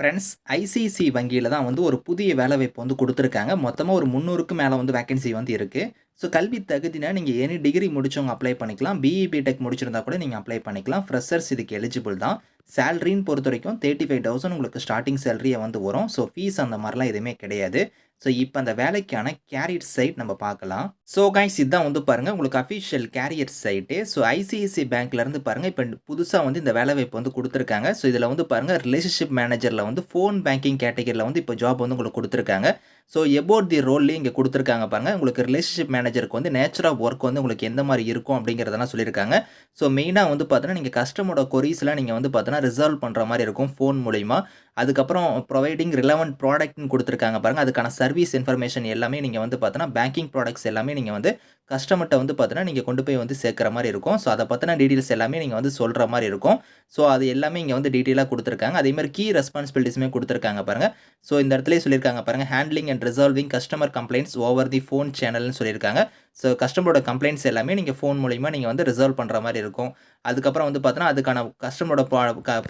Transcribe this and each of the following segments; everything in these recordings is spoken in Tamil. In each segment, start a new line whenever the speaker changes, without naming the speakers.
ஃப்ரெண்ட்ஸ் ஐசிசி வங்கியில் தான் வந்து ஒரு புதிய வேலைவாய்ப்பு வந்து கொடுத்துருக்காங்க. மொத்தமாக ஒரு முந்நூறுக்கு மேலே வந்து வேக்கன்சி வந்து இருக்குது ஸோ கல்வி தகுதினா நீங்கள் எனி டிகிரி முடிச்சவங்க அப்ளை பண்ணிக்கலாம். பிஇ பிடெக் முடிச்சிருந்தா கூட நீங்கள் அப்ளை பண்ணிக்கலாம். ஃப்ரெஷர்ஸ் இதுக்கு எலிஜிபிள் தான். சேலரின்னு பொறுத்த வரைக்கும் தேர்ட்டி ஃபைவ் தௌசண்ட் உங்களுக்கு ஸ்டார்டிங் சேலரியை வந்து வரும். ஸோ ஃபீஸ் அந்த மாதிரிலாம் எதுவுமே கிடையாது. ஸோ இப்போ அந்த வேலைக்கான கேரியர் சைட் நம்ம பார்க்கலாம். ஸோ கைஸ் இதுதான் வந்து பாருங்கள் உங்களுக்கு official career site so ICIC பேங்க்லேருந்து பாருங்கள் இப்போ புதுசாக வந்து இந்த வேலை வாய்ப்பு வந்து கொடுத்துருக்காங்க. ஸோ இதில் வந்து பாருங்கள் ரிலேஷன்ஷிப் மேனேஜரில் வந்து ஃபோன் பேங்கிங் கேட்டகரியில் வந்து இப்போ ஜாப் வந்து உங்களுக்கு கொடுத்துருக்காங்க. ஸோ எபோட் தி ரோல்லையும் இங்கே கொடுத்துருக்காங்க பாருங்கள் உங்களுக்கு ரிலேஷன்ஷிப் மேனேஜருக்கு வந்து நேச்சர் ஆஃப் ஒர்க் வந்து உங்களுக்கு எந்த மாதிரி இருக்கும் அப்படிங்கிறதெல்லாம் சொல்லியிருக்காங்க. ஸோ மெயினாக வந்து பார்த்தீங்கன்னா நீங்கள் கஸ்டமரோட கொரிஸ்லாம் நீங்கள் வந்து பார்த்தீங்கன்னா ரிசால்வ் பண்ணுற மாதிரி இருக்கும் ஃபோன் மூலிமா அதுக்கப்புறம் ப்ரொவைடிங் ரிலவெண்ட் ப்ராடக்ட்னு கொடுத்துருக்காங்க பாருங்கள் அதுக்கான சர்வீஸ் இன்ஃபர்மேஷன் எல்லாமே நீங்கள் வந்து பார்த்தீங்கன்னா பேங்கிங் ப்ராடக்ட்ஸ் எல்லாமே நீங்கள் வந்து கஸ்டமர்கிட்ட வந்து பார்த்தீங்கன்னா நீங்கள் கொண்டு போய் வந்து சேர்க்குற மாதிரி இருக்கும். ஸோ அதை பற்றின டீட்டெயில்ஸ் எல்லாமே நீங்கள் வந்து சொல்கிற மாதிரி இருக்கும். ஸோ அது எல்லாமே இங்கே வந்து டீட்டெயிலாக கொடுத்துருக்காங்க. அதே மாதிரி கீ ரெஸ்பான்சிபிலிட்டிஸுமே கொடுத்துருக்காங்க பாருங்கள் ஸோ இந்த இடத்துல சொல்லியிருக்காங்க பாருங்கள் handling and resolving customer complaints over the phone சேனல்னு சொல்லியிருக்காங்க. ஸோ கஸ்டமரோட கம்ப்ளைண்ட்ஸ் எல்லாமே நீங்கள் ஃபோன் மூலிமா நீங்கள் வந்து ரிசால்வ் பண்ணுற மாதிரி இருக்கும். அதுக்கப்புறம் வந்து பார்த்தீங்கன்னா அதுக்கான கஸ்டமரோட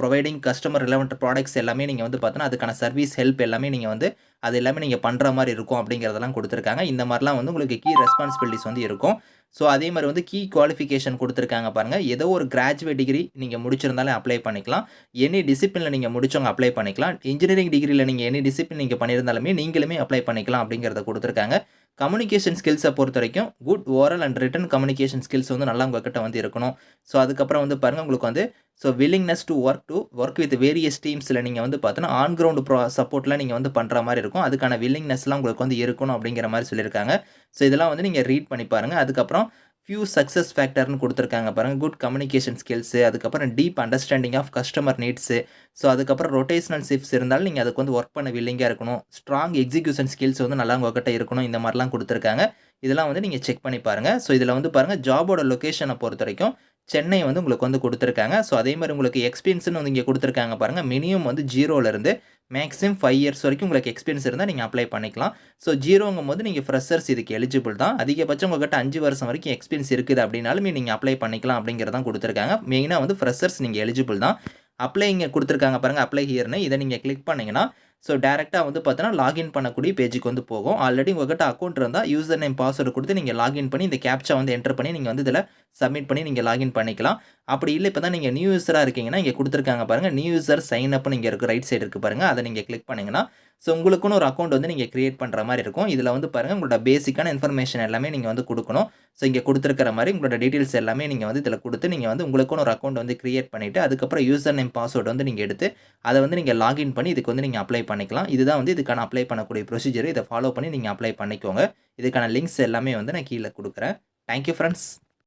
ப்ரொவைடிங் கஸ்டமர் ரிலவெண்ட் ப்ராடக்ட்ஸ் எல்லாமே நீங்கள் வந்து பார்த்தீங்கன்னா அதுக்கான சர்வீஸ் ஹெல்ப் எல்லாமே நீங்கள் வந்து அது எல்லாமே நீங்கள் பண்ணுற மாதிரி இருக்கும் அப்படிங்கிறதெல்லாம் கொடுத்துருக்காங்க. இந்த மாதிரிலாம் வந்து உங்களுக்கு கீ ரெஸ்பான்சிபிலிட்டிஸ் வந்து இருக்கும். ஸோ அதே மாதிரி வந்து கீ குவாலிஃபிகேஷன் கொடுத்துருக்காங்க பாருங்கள் ஏதோ ஒரு கிராஜுவேட் டிகிரி நீங்கள் முடிச்சிருந்தாலே அப்ளை பண்ணிக்கலாம். எனி டிசிப்ளினில் நீங்கள் முடிச்சவங்க அப்ளை பண்ணிக்கலாம். இன்ஜினியரிங் டிகிரியில் நீங்கள் எனி டிசிப்ளின் நீங்கள் பண்ணியிருந்தாலுமே நீங்களுமே அப்ளை பண்ணிக்கலாம் அப்படிங்கிறத கொடுத்துருக்காங்க. கம்யூனிகேஷன் ஸ்கில்ஸை பொறுத்த வரைக்கும் good oral and written communication skills வந்து நல்லா உங்ககிட்ட வந்து இருக்கணும். ஸோ அதுக்கப்புறம் வந்து பாருங்கள் உங்களுக்கு வந்து so willingness to work to work with various டீம்ஸில் நீங்கள் வந்து பார்த்தோன்னா ஆன் கிரவுண்ட் ப்ரோ சப்போர்ட்லாம் நீங்கள் வந்து பண்ணுற மாதிரி இருக்கும். அதுக்கான வில்லிங்னஸ்லாம் உங்களுக்கு வந்து இருக்கணும் அப்படிங்கிற மாதிரி சொல்லியிருக்காங்க. ஸோ இதெல்லாம் வந்து நீங்கள் ரீட் பண்ணி பாருங்கள் அதுக்கப்புறம் ஃபியூ சக்ஸஸ் ஃபேக்டர்னு கொடுத்துருக்காங்க பாருங்கள் குட் கம்யூனிகேஷன் ஸ்கில்ஸு அதுக்கப்புறம் deep understanding of customer needs so அதுக்கப்புறம் ரொட்டேஷனல் ஷிஃப்ட்ஸ் இருந்தாலும் நீங்கள் அதுக்கு வந்து ஒர்க் பண்ண வில்லிங்காக இருக்கணும். ஸ்ட்ராங் எக்ஸிக்யூஷன் ஸ்கில்ஸ் வந்து நல்லா உங்ககிட்ட இருக்கணும். இந்த மாதிரிலாம் கொடுத்துருக்காங்க. இதெல்லாம் வந்து நீங்கள் செக் பண்ணி பாருங்கள் ஸோ இதில் வந்து பாருங்கள் ஜாபோட லொக்கேஷனை பொறுத்த வரைக்கும் சென்னை வந்து உங்களுக்கு வந்து கொடுத்துருக்காங்க. ஸோ அதே மாதிரி உங்களுக்கு எக்ஸ்பீரியன்ஸ்னு வந்து இங்கே கொடுத்துருக்காங்க பாருங்கள் மினிமம் வந்து ஜீரோலேருந்து மேக்ஸிமம் ஃபைவ் இயர்ஸ் வரைக்கும் உங்களுக்கு எக்ஸ்பீரியன்ஸ் இருந்தால் நீங்கள் அப்ளை பண்ணிக்கலாம். ஸோ ஜீரோங்கும் போது நீங்கள் ஃப்ரெஷர்ஸ் இதுக்கு எலிஜிபிள் தான். அதிகபட்சம் உங்கள்கிட்ட அஞ்சு வருஷம் வரைக்கும் எக்ஸ்பீரியன்ஸ் இருக்குது அப்படின்னாலுமே நீங்கள் அப்ளை பண்ணிக்கலாம் அப்படிங்கிறதான் கொடுத்துருக்காங்க. மெயினாக வந்து ஃப்ரெஷர்ஸ் நீங்கள் எலிஜிபிள் தான். அப்ளை இங்கே கொடுத்துருக்காங்க பாருங்கள் அப்ளை ஹியர்னு இதை நீங்கள் கிளிக் பண்ணிங்கன்னா ஸோ டேரெக்டாக வந்து பார்த்தீங்கன்னா லாகின் பண்ணக்கூடிய பேஜுக்கு வந்து போகும். ஆல்ரெடி உங்கள்கிட்ட அக்கௌண்ட் இருந்தால் யூசர் நேம் பாஸ்வேர்டு கொடுத்து நீங்கள் லாகின் பண்ணி இந்த கேப்ச்சா வந்து என்டர் பண்ணி நீங்கள் வந்து இதில் சப்மிட் பண்ணி நீங்கள் லாகின் பண்ணிக்கலாம். அப்படி இல்லை இப்போ தான் நீங்கள் நியூ யூஸராக இருக்கீங்கன்னா இங்கே கொடுத்துருக்காங்க பாருங்கள் நியூ யூசர் சைன் அப்னு இங்கே இருக்குது ரைட் சைடு இருக்குது பாருங்கள் அதை நீங்கள் கிளிக் பண்ணிங்கன்னா ஸோ உங்களுக்குன்னு ஒரு அக்கௌண்ட் வந்து நீங்கள் க்ரியேட் பண்ணுற மாதிரி இருக்கும். இதில் வந்து பாருங்கள் உங்களோட பேசிக்கான இன்ஃபர்மேஷன் எல்லாமே நீங்கள் வந்து கொடுக்கணும். ஸோ இங்கே கொடுத்துருக்கிற மாதிரி உங்களோட டீட்டெயில்ஸ் எல்லாமே நீங்கள் வந்து இதில் கொடுத்து நீங்கள் வந்து உங்களுக்குன்னு ஒரு அக்கௌண்ட் வந்து க்ரியேட் பண்ணிவிட்டு அதுக்கப்புறம் யூசர் நேம் பாஸ்வேர்டு வந்து நீங்கள் எடுத்து அதை வந்து நீங்கள் லாகின் பண்ணி இதுக்கு வந்து நீங்கள் அப்ளை பண்ணிக்கலாம். இதுதான் வந்து இதுக்கான அப்ளை பண்ணக்கூடிய ப்ரொசீஜர் இதை ஃபாலோ பண்ணி நீங்கள் அப்ளை பண்ணிக்கோங்க. இதுக்கான லிங்க்ஸ் எல்லாமே வந்து நான் கீழே கொடுக்குறேன். Thank you friends